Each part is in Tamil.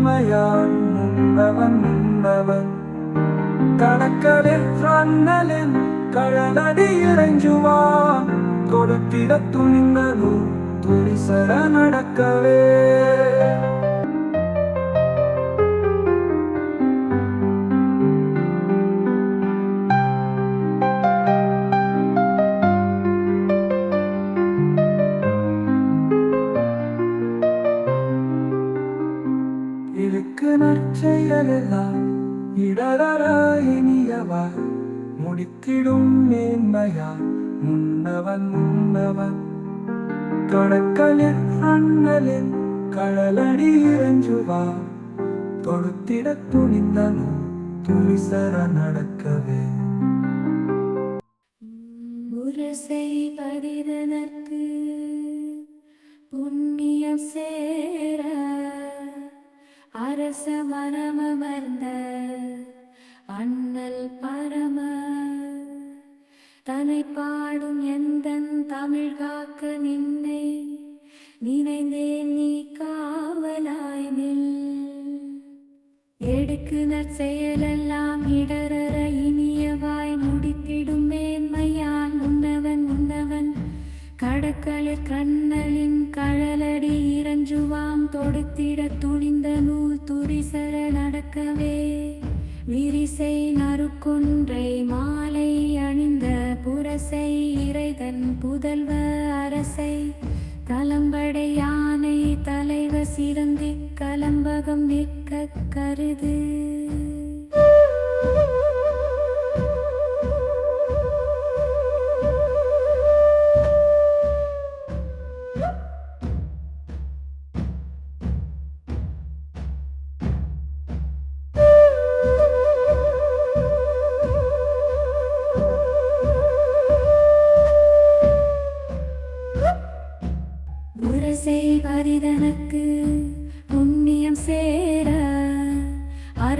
மேன்மையான் முன்னவன் முன்னவன் கணக்கலில் ரன்னலின் கழலடி இறைஞ்சுவான் கொடுத்திட துணிந்தது துரிசர இனியவாய் முடித்திடும் மேன்மையார் முன்னவன் முன்னவன். கடற்கலில் அண்ணலில் கடலடி இறஞ்சுவான் தொடுத்திட துணிந்தனு? துளிசர நடக்கவே. முரசை பதிதனற்கு புண்ணியம் சேர அரச மரமமர்ந்த அண்ணல் பரம. தனை பாடும் எந்தன் தமிழ் காக்க நின்னை. நினைந்தேன் நீ காவலாய் நில். எடுக்குனர் செயலெல்லாம் இடரற இனியவாய் முடித்திடும் மேன்மையான் உன்னவன் உன்னவன். கடற்களில் கண்ணலின் கழலடி இறஞ்சுவாம் தொடுத்திட துணிந்த நூல் துரிசர நடக்கவே. விரிசை நறுக்குன்றை மாலை அணிந்த புரசை இறைதன் புதல்வ அரசை. கலம்படை யானை தலைவ சிறந்தி கலம்பகம் நிற்க கருது.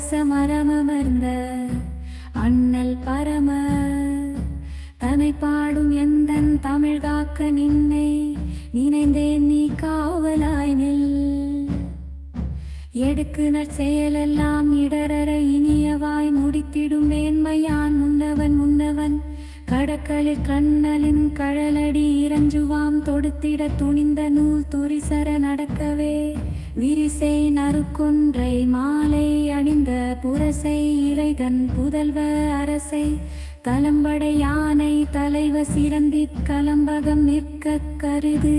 அரச மரமர்ந்த அண்ணல் பரம. தனை பாடும் எந்தன் தமிழ் காக்க நின்னை நினைந்தேன் நீ காவலாய் நில். எடுக்குனர் செயலெல்லாம் இடரற இனியவாய் முடித்திடும் மேன்மையான் முன்னவன் முன்னவன். கடற்களில் கண்ணலின் கழலடி இறஞ்சுவாம் தொடுத்திட துணிந்த நூல் துரிசர நடக்கவே. விரிசை நறுக்கொன்றை மாலை புரசை இறைதன் புதல்வ அரசை கலம்படை யானை தலைவ சிறந்தி கலம்பகம் நிற்க கருது.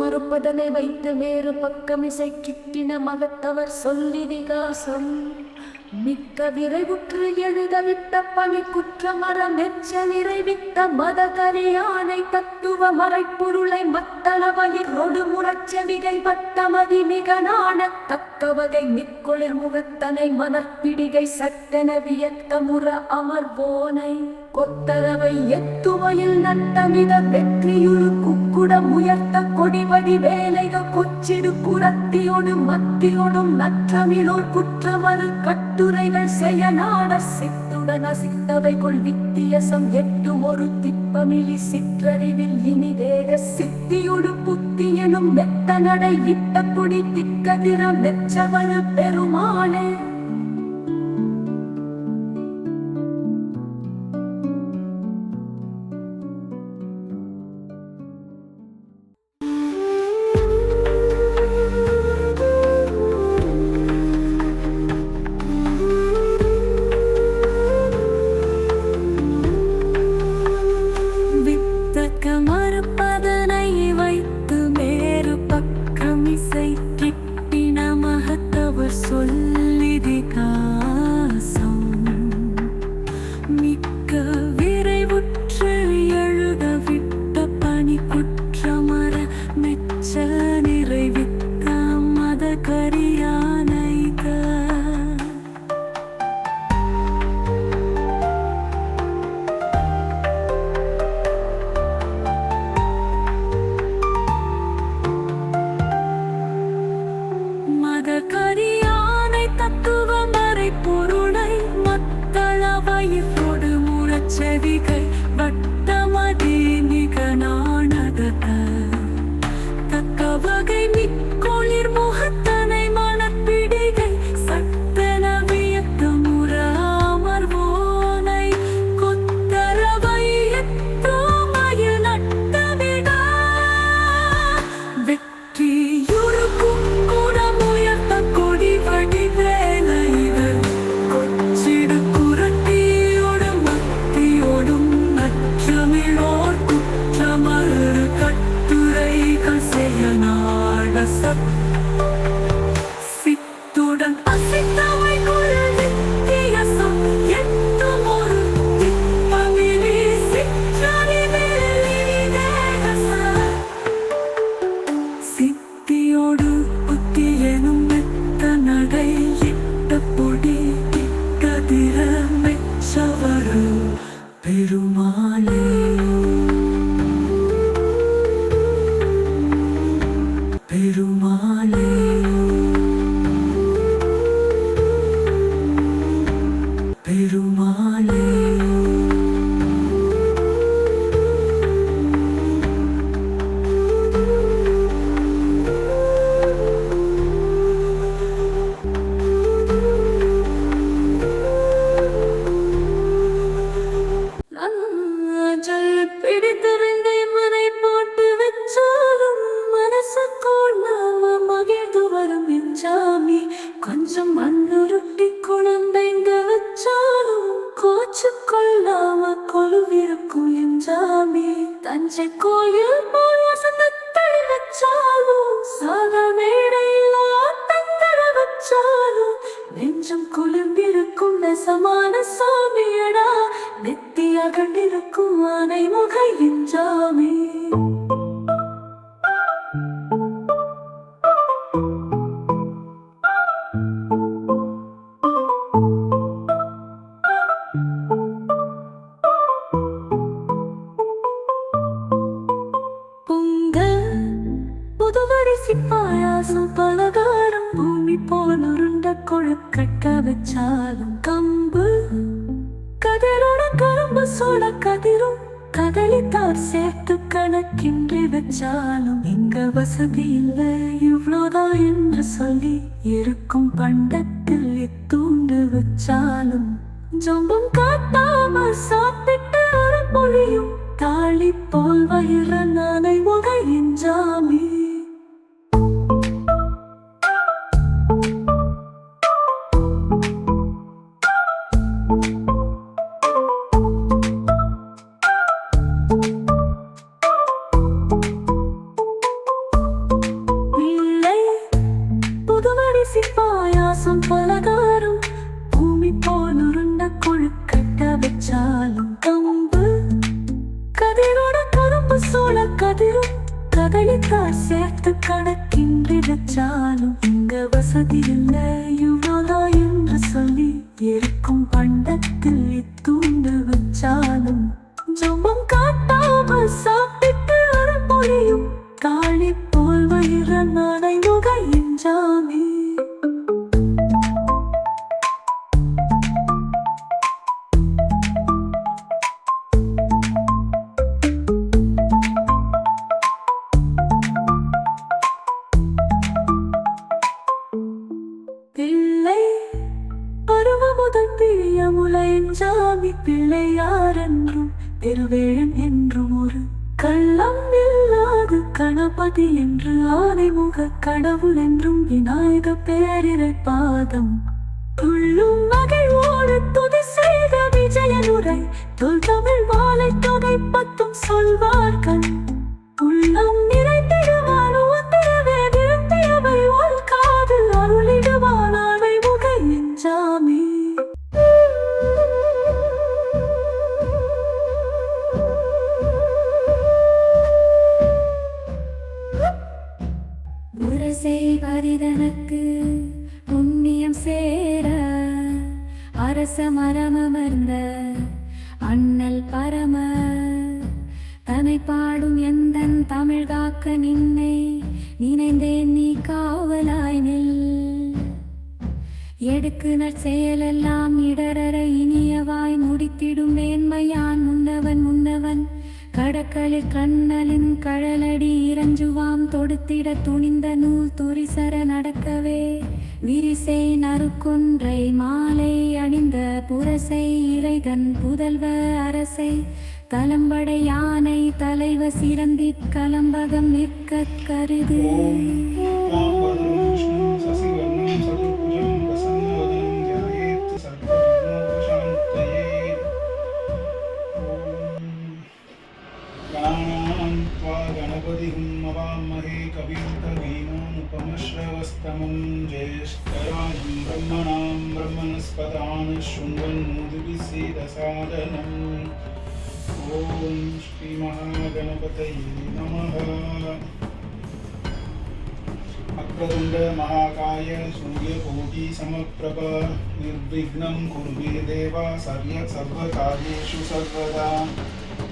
மறுப்பதனை வைத்து வேறு பக்கம் இசை கிட்டின மகத்தவர் சொல்லி விகாசம். மிக்க விரைவுற்று எழுதவிட்ட பணி குற்றமரம் நெச்ச நிறைவித்த மதகரியானை தத்துவ மறைப்பொருளை மத்தளவையில் ஒடு முரச்செவிகை பட்டமதி மிக நாண தக்க வகை நிற்குளிர் முகத்தனை மனப்பிடிகை சட்டென வியத்த முற அமர்வோனை. கொத்தரவை எத்துவையில் நட்டமித வெற்றியுழு குக்குடம் உயர்த்த கொடிவடி வேலைக கொச்சிடு குரத்தியோடு மத்தியோடும் நற்றமிழோர் குற்றமறு கட்டுரைகள் செய்ய நாட சித்துடன் அசித்தவை கொள் வித்தியசம் எட்டும் ஒரு திப்பமிழி சிற்றறிவில் இனிதேக சித்தியொடு புத்தி எனும் மெத்த நடை இட்ட குடி திக்கதிர மெச்சவனு பெருமானே. மறுப்பதனை உலக கரியானை தத்துவ மறை பொருளை மத்தளவையில் தொடு முறச்செவிகள் baby, baby. என்று சொல்லி இருக்கும் பண்டத்தில் இத்தூண்டு வச்சாலும்? ஜொம்பும் காட்டாம சாப்பிட்டு பொழியும் தாளி போல் வயிறு நானை உகையின் ஜாமி கழித்தா சேர்த்து கணக்கின்றிருச்சாலும் இங்க வசதி இல்லை இவ்வளோதான் என்று சொல்லி இருக்கும் பண். ஆதி என்று ஆனைமுக கடவுள் என்றும் விநாயக பேரிரை பாதம். துள்ளும் மகிழ்வோடு துதி செய்த விஜயனுரை தொல் தமிழ் மாலை தொகைப்ப காக்க நின்னை நினைந்தேன் நீ காவலாய் நில். எடுக்கு நற்செயலெல்லாம் இடரற இனியவாய் முடித்திடும் மேன்மையான் முன்னவன் முன்னவன். கடற்களில் கண்ணலின் கழலடி இறஞ்சுவாம் தொடுத்திட துணிந்த நூல் துரிசர நடக்கவே. விரிசை நறுக்குன்றை மாலை அணிந்த புரசை இறைகன் புதல்வ அரசை. தலம்படையானை தலைவ சிறந்தி கலம்பகம் நிற்க கருது. सर्व निर्विघ्नं कुर्वे देव, सर्य सर्वकार्येषु सर्वदा।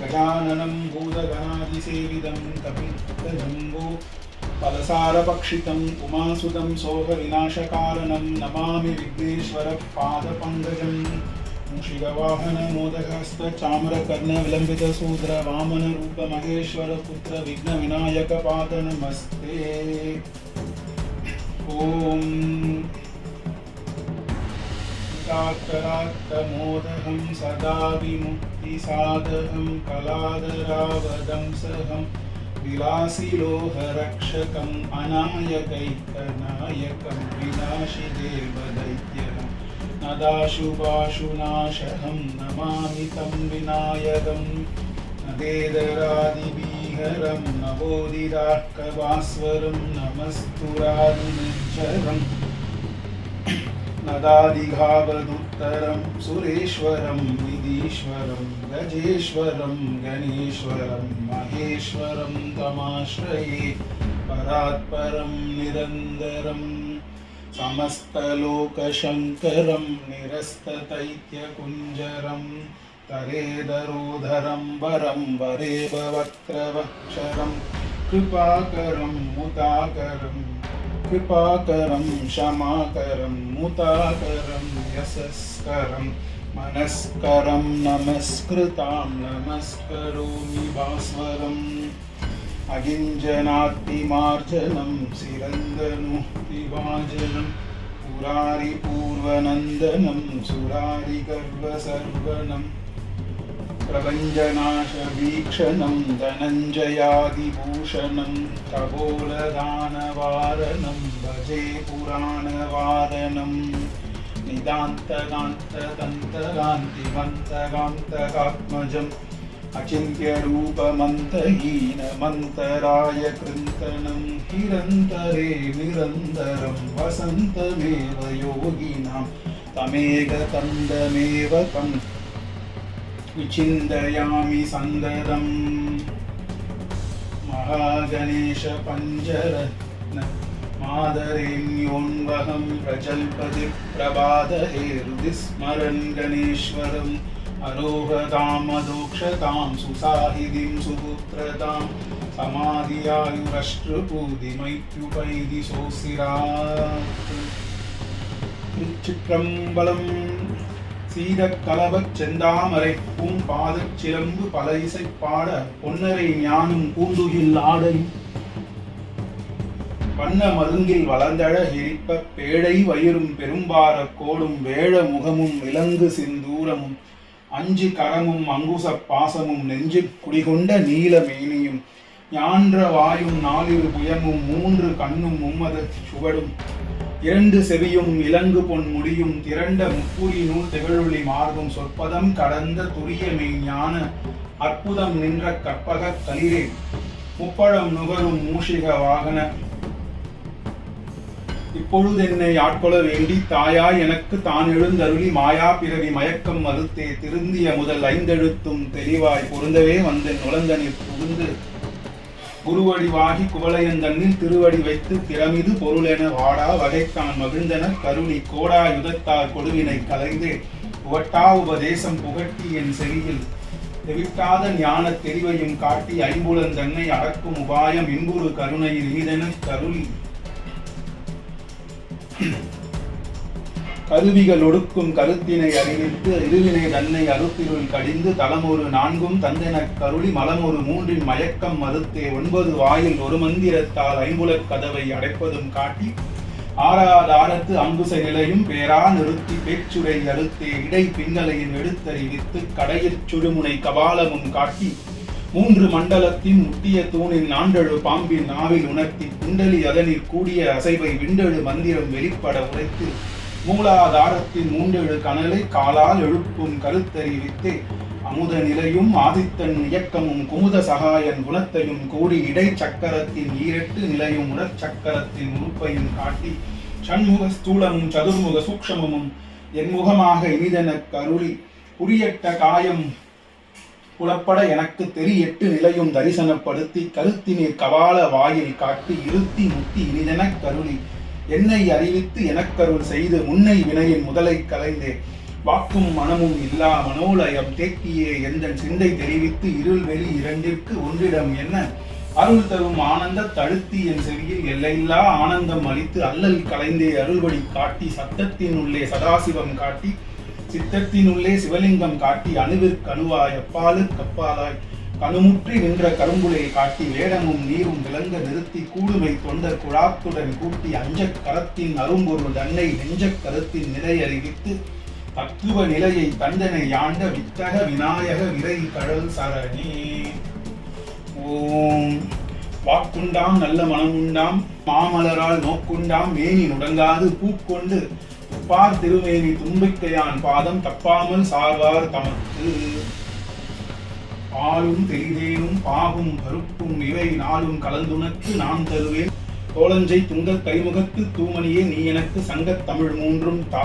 गजाननं भूतगणादिसेविदं कपितजम्बो फलसारपक्षितं उमासुदं सोहविनाशकारणं नमामि विघ्नेश्वरपादपङ्कजम्। मूषिकवाहनमोदहस्तचाम्रकर्णविलम्बितशूद्रवामनरूपमहेश्वरपुत्रविघ्नविनायकपादनमस्ते ॐ काकरात्तमोदहं सदा विमुक्तिसादहं कलादरावदंसहं विलासिलोहरक्षकम् अनायकैकनायकं विनाशिदेवदैत्यहम् नदाशुभाशुनाशहं नमामि तं विनायकं नदेदरादिबीहरं नवोदिरार्कभास्वरं नमस्तुरादिनिर्झरम् नदादिघावदुत्तरं सुरेश्वरं विधीश्वरं गजेश्वरं गणेश्वरं महेश्वरं तमाश्रये परात्परं निरन्तरम् समस्तलोकशङ्करं निरस्तदैत्यकुञ्जरं तरेदरोधरं वरं वरेव वक्त्रवक्षरं कृपाकरं கிருபாகரம் ஷமாகரம் மூதாகரம் யசஸ்கரம் மனஸ்கரம் நமஸ்கிருதாம் நமஸ்கரோமி பாஸ்வரம் அகிஞ்சனாத்திமார்ஜனம் சிறந்த நுக்திவாஜனம் புராரி பூர்வநந்தனம் சுராரி கர்வசர்வனம் प्रभञ्जनाशवीक्षणं धनञ्जयादिभूषणं खगोलदानवारणं भजे पुराणवारणम् निदान्तकान्ततन्तकान्तिमन्तकान्तकात्मजम् अचिन्त्यरूपमन्तहीनमन्तराय कृन्तनं हिरन्तरे निरन्तरं वसन्तमेव योगिनां तमेकतन्दमेव तं विचिन्तयामि सन्ददम् महागणेशपञ्जरत्न मादरेण्योन्वहं प्रजल्पति प्रबादहेरुदिस्मरन् गणेश्वरम् अरोहतामदोक्षतां सुसाहिदिं सुपुत्रतां समाधियायुरष्ट्रुपूदिमैत्युपैदि सोऽसिरात् திருச்சிற்றம்பலம் சீதக்கலவச் செந்தாமரை பூம்பாதச் சிலம்பு பல இசை பாட பொன்னரை ஞானம் பூந்துகில் ஆடை. வண்ண மருங்கில் வளர்ந்தழ எரிப்ப பேழை வயிறும் பெரும்பார கோடும் வேழ முகமும் விலங்கு சிந்தூரமும் அஞ்சு கரமும் அங்குச பாசமும் நெஞ்சு குடிகொண்ட நீல மேனியும் ஞான்ற வாயும் நாலிரு புயமும் மூன்று கண்ணும் மும்மத சுவடும். இரண்டு செவியும் இலங்கு பொன் முடியும் திரண்ட முப்புரி நூல் திகழொளி மார்பும் சொற்பதம் கடந்த துரிய மெய்ஞான அற்புதம் நின்ற கற்பக களிரே முப்பழம் நுகரும் மூஷிக வாகன. இப்பொழுது என்னை ஆட்கொள்ள வேண்டி தாயாய் எனக்கு தான் எழுந்தருளி மாயா பிறவி மயக்கம் மறுத்தே திருந்திய முதல் ஐந்தெழுத்தும் தெளிவாய் பொருந்தவே வந்து நுழந்தனில் புகுந்து குருவடிவாகி குவளையந்தன்னில் திருவடி வைத்து திறமிது பொருளென வாடா வகைத்தான் மகிழ்ந்தன கருணி கோடா யுதத்தார் கொடுவினை கலைந்தே. உவட்டா உபதேசம் புகட்டி என் செவியில். தெவிட்டாத ஞான தெரிவையும் காட்டி ஐம்புலன் தன்னை அடக்கும் உபாயம் இன்புறு கருணையில் ஈதன கருளி. கருவிகள் ஒடுக்கும் கருத்தினை அறிவித்து இருவினை தன்னை அறுத்திருள் கடிந்து தலமொரு நான்கும் தந்தெனக் கருளி மலமொரு மூன்றின் மயக்கம் மறுத்தே ஒன்பது வாயில் ஒரு மந்திரத்தால் ஐம்புலக் கதவை அடைப்பதும் காட்டி ஆறாதாரத்து அங்குச நிலையும் பேரா நிறுத்தி பேச்சுரை அறுத்தே இடை பின்னலையின் எடுத்தறிவித்து கடையிற் சுழுமுனை கபாலமும் காட்டி மூன்று மண்டலத்தின் முட்டிய தூணின் நாண்டழு பாம்பின் நாவில் உணர்த்தி குண்டலி அதனில் கூடிய அசைவை விண்டழு மந்திரம் வெளிப்பட உரைத்து மூலாதாரத்தின் மூன்று கனலை காலால் எழுப்பும் கருத்தறிவித்து அமுத நிலையும் ஆதித்தன் இயக்கமும் குமுத சகாயன் குணத்தையும் கூடி இடை சக்கரத்தின் ஈரெட்டு நிலையும் உடற்சக்கரத்தின் உறுப்பையும் காட்டி சண்முக ஸ்தூலமும் சதுர்முக சூக்ஷமமும் என்முகமாக இனிதனக் கருளி குறியட்ட காயம் புலப்பட எனக்கு தெரி எட்டு நிலையும் தரிசனப்படுத்தி கருத்தினீர் கவால வாயில் காட்டி இருத்தி முத்தி இனிதெனக் கருளி என்னை அறிவித்து எனக்கருள் செய்து முன்னை வினையின் முதலை கலைந்தே. வாக்கும் மனமும் இல்லா மனோலயம் தேக்கியே எந்தன் சிந்தை தெரிவித்து இருள் வெளி இரண்டிற்கு ஒன்றிடம் என்ன? அருள் தரும் ஆனந்த தழுத்தி என் செவியில் எல்லையில்லா ஆனந்தம் அளித்து அல்லல் கலைந்தே அருள்வழி காட்டி சத்தத்தின் உள்ளே சதாசிவம் காட்டி சித்தத்தினுள்ளே சிவலிங்கம் காட்டி அணுவிற்கணுவாய் அணுவாய் அப்பாலுக்கு கணுமுற்றி நின்ற கரும்புலையை காட்டி வேடமும் நீரும் விளங்க நிறுத்தி கூடுமை தொண்டர் குழாத்துடன் கூட்டி அஞ்சக் கரத்தின் அரும்பொருள் தன்னை நெஞ்சக் கருத்தின் நிலை அறிவித்து தத்துவ நிலையை தந்தனை யாண்ட வித்தக விநாயக விரை கடல் சரணி. ஓம். வாக்குண்டாம் நல்ல மனமுண்டாம் மாமலரால் நோக்குண்டாம் மேனி நுடங்காது பூக்கொண்டு துப்பார் திருமேனி தும்பிக்கையான் பாதம் தப்பாமல் சார்வார் தமக்கு. பாலும் தெளிதேனும் பாகும் பருப்பும் இவை நாளும் கலந்துனக்கு நான் தருவேன். தோளஞ்சை துங்கக் கைமுகத்து தூமணியே நீ எனக்கு சங்கத் தமிழ் மூன்றும் தா